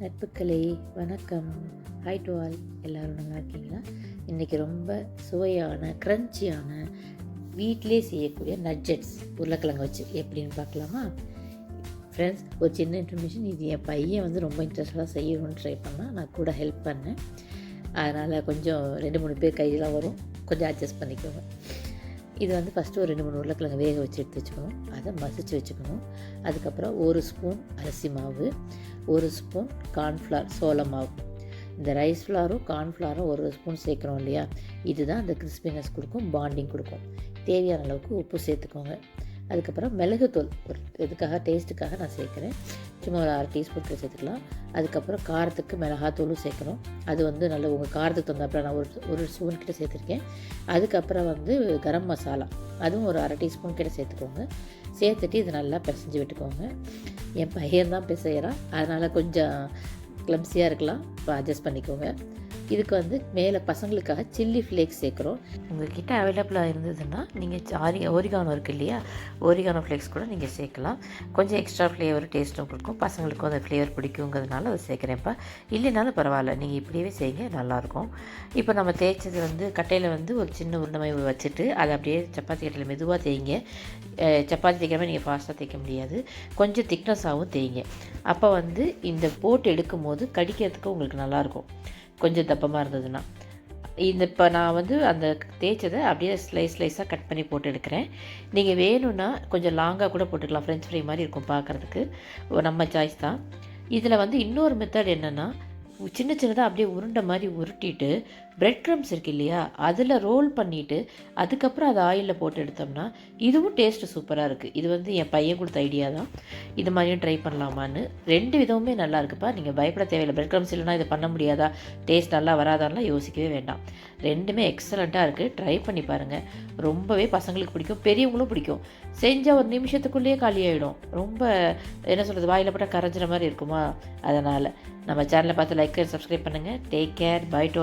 நட்புக்களே வணக்கம். Hi to all எல்லோரும் நல்லா இருக்கீங்களா? இன்றைக்கி ரொம்ப சுவையான க்ரன்ச்சியான வீட்டிலே செய்யக்கூடிய நட்ஜெட்ஸ் உருளைக்கிழங்கு வச்சு எப்படின்னு பார்க்கலாமா? ஃப்ரெண்ட்ஸ் ஒரு சின்ன இன்ஃபர்மேஷன் இது என் பையன் வந்து ரொம்ப இன்ட்ரெஸ்டாக செய்யணும்னு ட்ரை பண்ணால் நான் கூட ஹெல்ப் பண்ணேன். அதனால் கொஞ்சம் ரெண்டு மூணு பேர் கையெல்லாம் வரும். கொஞ்சம் அட்ஜஸ்ட் பண்ணிக்கோங்க. இது வந்து ஃபஸ்ட்டு ஒரு ரெண்டு மூணு உருளைக்கிழங்கு வேக வச்சு எடுத்து வச்சுக்கணும். அதை மசிச்சு வச்சுக்கணும். அதுக்கப்புறம் ஒரு ஸ்பூன் அரிசி மாவு ஒரு ஸ்பூன் கார்ன்ஃப்ளவர் சோள மாவு. இந்த ரைஸ் ஃப்ளாரும் கார்ன்ஃப்ளாரும் ஒரு ஸ்பூன் சேர்க்குறோம் இல்லையா? இதுதான் அந்த கிறிஸ்பினஸ் கொடுக்கும் பாண்டிங் கொடுக்கும். தேவையான அளவுக்கு உப்பு சேர்த்துக்கோங்க. அதுக்கப்புறம் மிளகுத்தூள் ஒரு இதுக்காக டேஸ்ட்டுக்காக நான் சேர்க்குறேன். சும்மா ஒரு அரை டீஸ்பூன் சேர்த்துக்கலாம். அதுக்கப்புறம் காரத்துக்கு மிளகாத்தூளும் சேர்க்கணும். அது வந்து நல்ல உங்கள் காரத்துக்கு தகுந்தாப்புல நான் ஒரு ஒரு ஸ்பூன் கிட்ட சேர்த்துருக்கேன். அதுக்கப்புறம் வந்து கரம் மசாலா. அதுவும் ஒரு அரை டீஸ்பூன் கிட்ட சேர்த்துக்கோங்க. சேர்த்துட்டு இது நல்லா பிசைஞ்சு விட்டுக்கோங்க. என் பையன் தான் பிசைகிறான் அதனால் கொஞ்சம் கிளம்ஸியாக இருக்கலாம். இப்போ அட்ஜஸ்ட் பண்ணிக்கோங்க. இதுக்கு வந்து மேலே பசங்களுக்காக சில்லி ஃப்ளேக்ஸ் சேர்க்குறோம். உங்கள்கிட்ட அவைலபிளாக இருந்ததுன்னா நீங்கள் ஆரி ஓரிகானோ இருக்குது இல்லையா? ஓரிகானோ ஃப்ளேக்ஸ் கூட நீங்கள் சேர்க்கலாம். கொஞ்சம் எக்ஸ்ட்ரா ஃப்ளேவர் டேஸ்ட்டும் கொடுக்கும். பசங்களுக்கும் அந்த ஃப்ளேவர் பிடிக்குங்கிறதுனால அதை சேர்க்குறேன்ப்பா. இல்லைனாலும் பரவாயில்ல. நீங்கள் இப்படியே செய்யுங்க நல்லாயிருக்கும். இப்போ நம்ம தேய்ச்சது வந்து கட்டையில் வந்து ஒரு சின்ன உருண்டை வச்சுட்டு அதை அப்படியே சப்பாத்தி கட்டையில் மெதுவாக தேய்ங்க. சப்பாத்தி தேய்க்காமல் நீங்கள் ஃபாஸ்ட்டாக தேய்க்க முடியாது. கொஞ்சம் திக்னஸாகவும் தேய்ங்க. அப்போ வந்து இந்த போட்டு எடுக்கும் போது கடிக்கிறதுக்கு உங்களுக்கு நல்லாயிருக்கும். கொஞ்சம் தப்பமாக இருந்ததுன்னா. இந்த இப்போ நான் வந்து அந்த தேய்ச்சதை அப்படியே ஸ்லைஸ் ஸ்லைஸாக கட் பண்ணி போட்டு எடுக்கிறேன். நீங்கள் வேணும்னா கொஞ்சம் லாங்காக கூட போட்டுக்கலாம். ஃப்ரெஞ்ச் ஃப்ரை மாதிரி இருக்கும் பார்க்குறதுக்கு. நம்ம சாய்ஸ் தான். இதில் வந்து இன்னொரு மெத்தட் என்னென்னா சின்ன சின்னதாக அப்படியே உருண்டை மாதிரி உருட்டிட்டு பிரெட் க்ரம்ஸ் இருக்கு இல்லையா அதில் ரோல் பண்ணிவிட்டு அதுக்கப்புறம் அதை ஆயிலில் போட்டு எடுத்தோம்னா இதுவும் டேஸ்ட்டு சூப்பராக இருக்குது இது வந்து என் பையன் கொடுத்த ஐடியா தான். இது மாதிரியும் ட்ரை பண்ணலாமான்னு. ரெண்டு விதமுமே நல்லா இருக்குப்பா. நீங்கள் பயப்பட தேவையில்லை. பிரெட் க்ரம்ஸ் இல்லைனா இதை பண்ண முடியாதா? டேஸ்ட் நல்லா வராதான்லாம் யோசிக்கவே வேண்டாம். ரெண்டுமே எக்ஸலண்ட்டாக இருக்குது ட்ரை பண்ணி பாருங்கள் ரொம்பவே பசங்களுக்கு பிடிக்கும். பெரியவங்களும் பிடிக்கும். செஞ்சால் ஒரு நிமிஷத்துக்குள்ளேயே காலி ஆகிடும் ரொம்ப என்ன சொல்கிறது வாயில் போட்டால் கரைஞ்சிற மாதிரி இருக்குமா? அதனால் நம்ம சேனலை பார்த்து லைக் சப்ஸ்கிரைப் பண்ணுங்கள் டேக் கேர் பை டு